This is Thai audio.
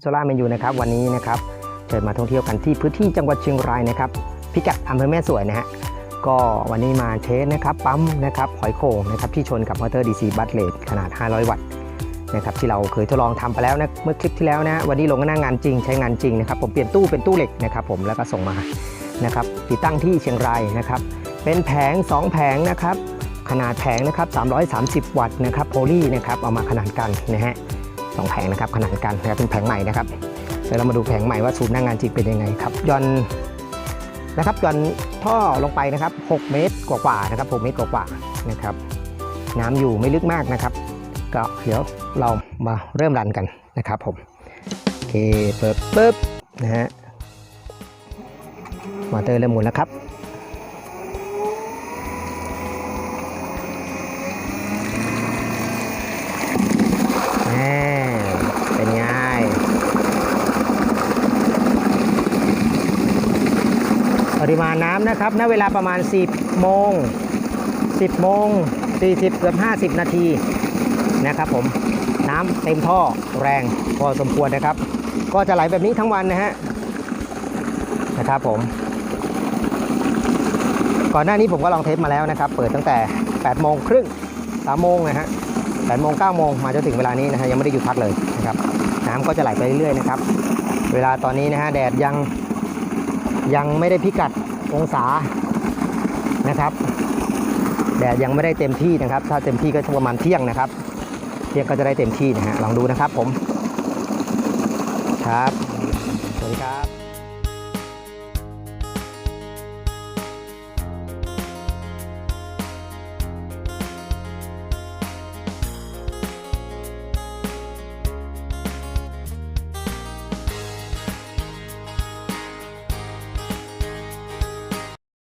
โซล่าเมนูนะครับวันนี้นะครับจะมาท่องเที่ยวกันที่พื้นที่จังหวัดเชียงรายนะครับพิกัดอำเภอแม่สวยนะฮะก็วันนี้มาเทสนะครับปั๊มนะครับหอยโข่งนะครับที่ชนกับมอเตอร์ดีซีบัตเลดขนาด 500 วัตต์นะครับที่เราเคยทดลองทำไปแล้วนะเมื่อคลิปที่แล้วนะวันนี้ลงหน้างานจริงใช้งานจริงนะครับผมเปลี่ยนตู้เป็นตู้เหล็กนะครับผมแล้วก็ส่งมานะครับติดตั้งที่เชียงรายนะครับเป็นแผง 2 แผงนะครับขนาดแผงนะครับ330 วัตต์นะครับโพลีนะครับเอามาขนาดกันนะฮะ สองแผงนะครับขนาดกันนะครับเป็นแผงใหม่นะครับเดี๋ยวเรามาดูแผงใหม่ว่าสูตรหน้างานจริงเป็นยังไงครับย่อนนะครับย่อนท่อลงไปนะครับ 6 เมตรกว่าๆนะครับ 6 เมตรกว่าๆนะครับ น้ำอยู่ไม่ลึกมากนะครับ ก็เดี๋ยวเรามาเริ่มรันกันนะครับผมโอเคเปิดปุ๊บนะฮะมอเตอร์เริ่มหมุนแล้วครับ แน่เป็นไง ปริมาณน้ำนะครับ ณ เวลาประมาณ 10 โมง 10 โมง 40เกือบ50 นาทีนะครับผม น้ำเต็มท่อแรงพอสมควรนะครับ ก็จะไหลแบบนี้ทั้งวันนะฮะ นะครับผม ก่อนหน้านี้ผมก็ลองเทสมาแล้วนะครับ เปิดตั้งแต่ 8 โมงครึ่ง 3 โมงนะฮะ8โมง 9 โมง มาจนถึงเวลานี้นะฮะ ยังไม่ได้หยุดพักเลยนะครับ น้ำก็จะไหลไปเรื่อยๆนะครับ เวลาตอนนี้นะฮะ แดดยัง ยังไม่ได้พิกัดองศานะครับแดดยังไม่ได้เต็มที่นะครับ ถ้าเต็มที่ก็ประมาณเที่ยงนะครับ เที่ยงก็จะได้เต็มที่นะฮะลองดูนะครับผมครับสวัสดีครับ